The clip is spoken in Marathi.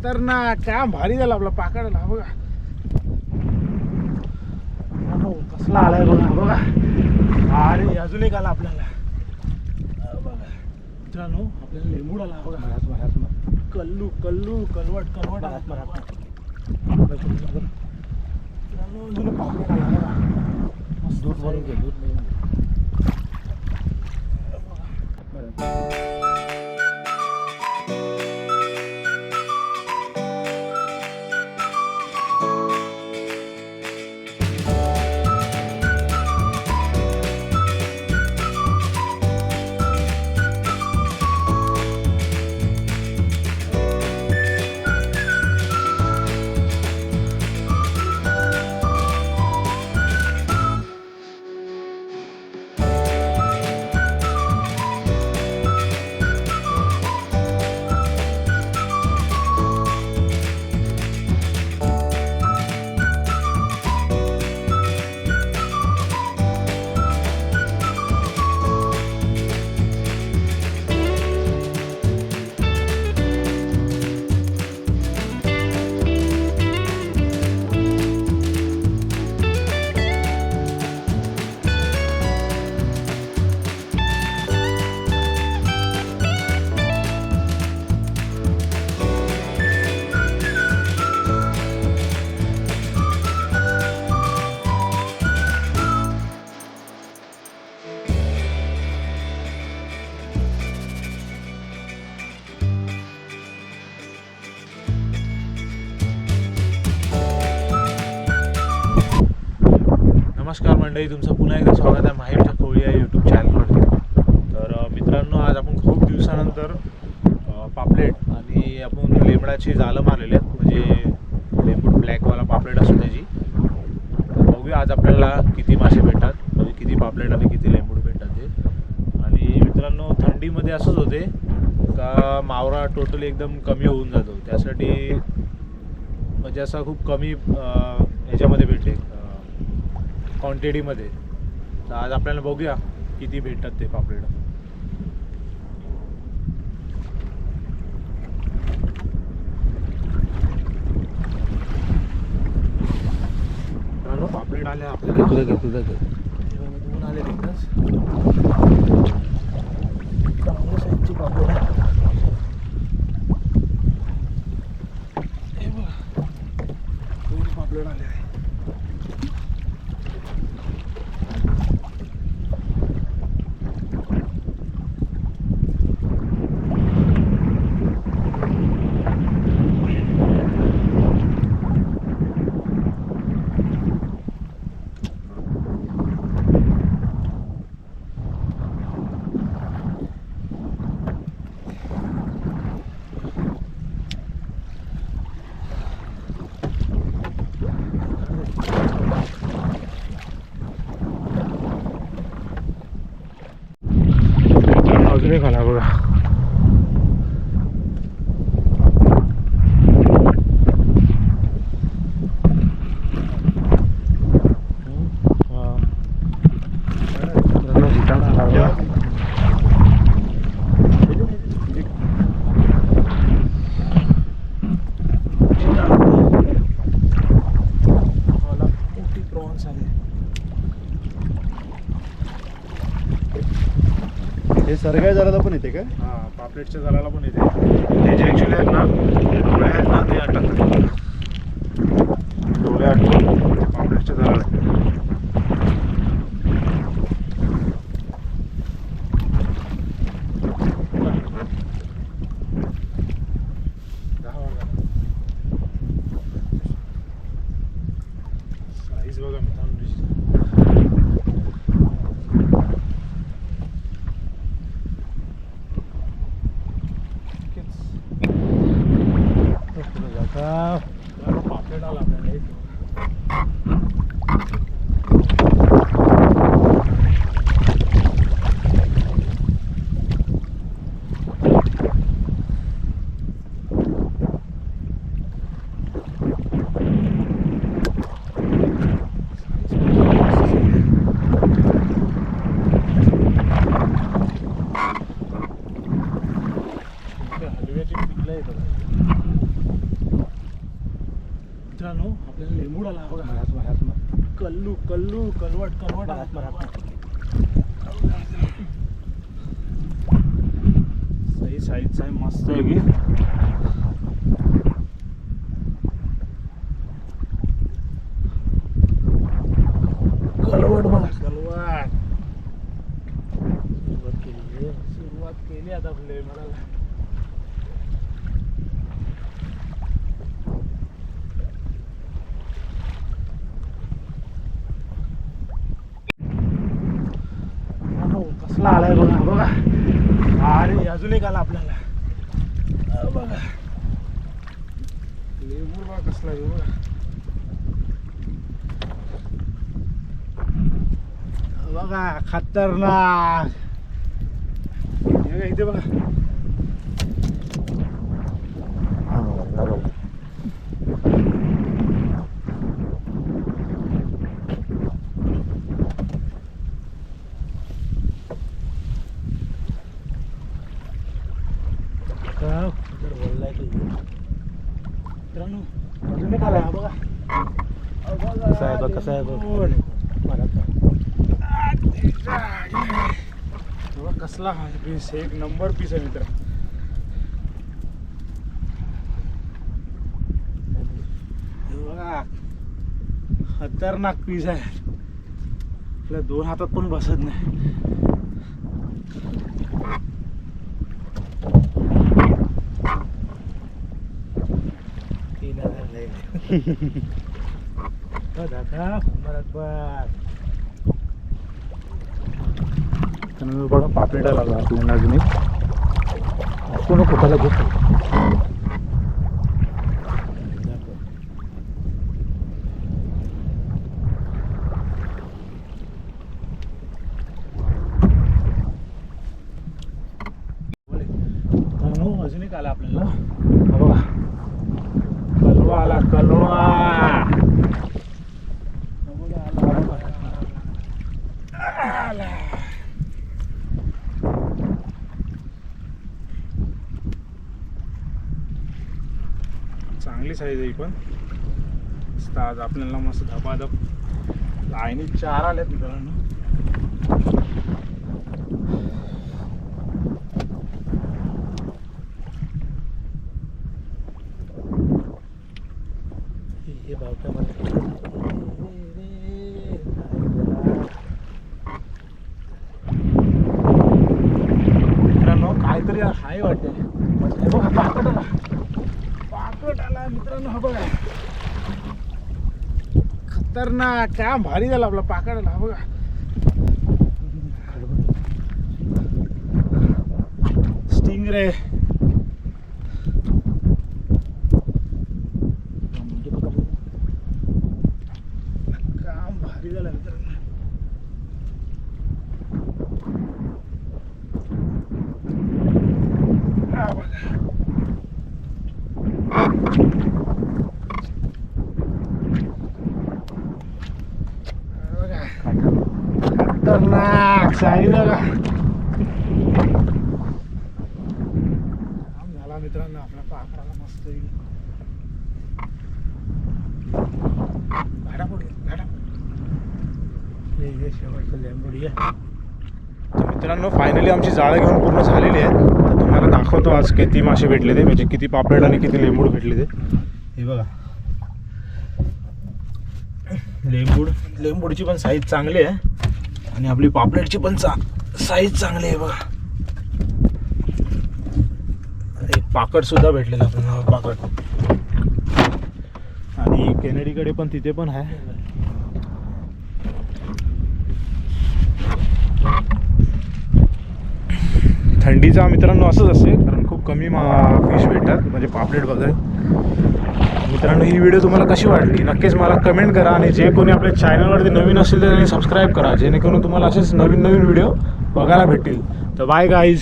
खतरनाक काय भारी झाला आपला पाकाडाला बघा. कसला आलाय बघा बघा. अरे अजून एक आला आपल्याला. बघा. मित्रांनो आपल्याला लेंबूड आला बघा. कल्लू कल्लू कलवट कलवट आला. मित्रांनो अजून आला बघा. दूध भरून घे दूध भरून घे. नमस्कार मंडळी तुमचं पुन्हा एकदा स्वागत आहे माहीमच्या कोळी या यूट्यूब चॅनलवरती तर मित्रांनो आज आपण खूप दिवसानंतर पापलेट आणि आपण लेंबडाची जालं मारलेली आहेत. म्हणजे लेंबूड ब्लॅकवाला पापलेट असतो त्याची. तर बघूया आज आपल्याला किती मासे भेटतात म्हणजे किती पापलेट आणि किती लेंबूड भेटतात ते. आणि मित्रांनो थंडीमध्ये असंच होते का मावरा टोटली एकदम कमी होऊन जातो. त्यासाठी म्हणजे असा खूप कमी याच्यामध्ये भेटते क्वांटिटीमध्ये. तर आज आपल्याला बघूया किती भेटतात ते पापलेट. पापलेट आले आपल्याला. तुझं घे तुझं घे दोन आले तिथंच चांगल्या साईजची पापलेट आहे. हे बघा दोन पापलेट आले आहे अजून एक आला बघा हा. मित्रांनो, जिताडा आला बघा. मला मोठी प्रॉन्स आले हे सरगाय झाडाला पण येते का? हा पापलेटच्या झाडाला पण येते. ते जे ॲक्च्युली आहेत ना ते डोळे आहेत ना ते अटकतात. डोळे अटकून पापलेटच्या झाडाला मिळाला आपल्याला कल्लू कलवट कलवट. आला. सही साईजचा आहे मस्त. आहे की कलवट बघा. कलवट. सुरुवात केली आहे. सुरुवात केली आता आपले. मला कसला आलाय बघा बघा अरे अजून एक आला आपल्याला. बघा लेबूर बघा कसला आहे बघा बघा खतरनाक. हे इथे बघा का जर बोललाय की मित्रांनो अजून एक आलाय हा बघा अहो, बघा, कसा आहे बघ. बघा कसला हा पीस एक नंबर पीस आहे मित्र. हे बघा खतरनाक पीस आहे. आपल्या दोन हातात पण बसत नाही. दादा त्यानंतर बघा पापलेटा लागला आपल्याला अजून एक. कोण कुठाला घेतो मित्रांनो, अजून एक आला आपल्याला. बघा. कलवा आला कलवा हा बघा, आला, आला, आला. आला. चांगली साईज आहे पण. आज आपल्याला मस्त धपाधप. लाईनी चार आल्यात मित्रांनो. हे मित्रांनो काहीतरी हाय वाटते हे बघा पाकट आला पाकट आला मित्रांनो हा बघा. खतरनाक काय भारी झाला आपला पाकट हा बघा. स्टिंग रे काम भारी झालं मित्रांनो हा बघा हा बघा खतरनाक साई बघा काम झाला मित्रांनो आपला पाखराला मस्त भाडा पुढे भाडा शेवटचं लेंबुडी आहे तर मित्रांनो फायनली आमची जाळं घेऊन पूर्ण झालेली आहे. तर तुम्हाला दाखवतो आज किती मासे भेटले ते म्हणजे किती पापलेट आणि किती लेंबूड भेटले ते. हे बघा. लेंबूड लेंबूडची पण साईज चांगली आहे. आणि आपली पापलेटची पण चा साईज चांगली आहे बघा. एक पाकड सुद्धा भेटलेलं आपल्याला पाकड आणि केनेडीकडे पण तिथे पण आहे. थंडीचा मित्रांनो असंच असेल कारण खूप कमी फिश भेटतात म्हणजे पापलेट वगैरे. मित्रांनो ही व्हिडिओ तुम्हाला कशी वाटली? नक्कीच मला कमेंट करा आणि जे कोणी आपल्या चॅनलवरती नवीन असेल तर त्यांनी सबस्क्राईब करा. जेणेकरून तुम्हाला असेच नवीन नवीन व्हिडिओ बघायला भेटतील. तर बाय गाईज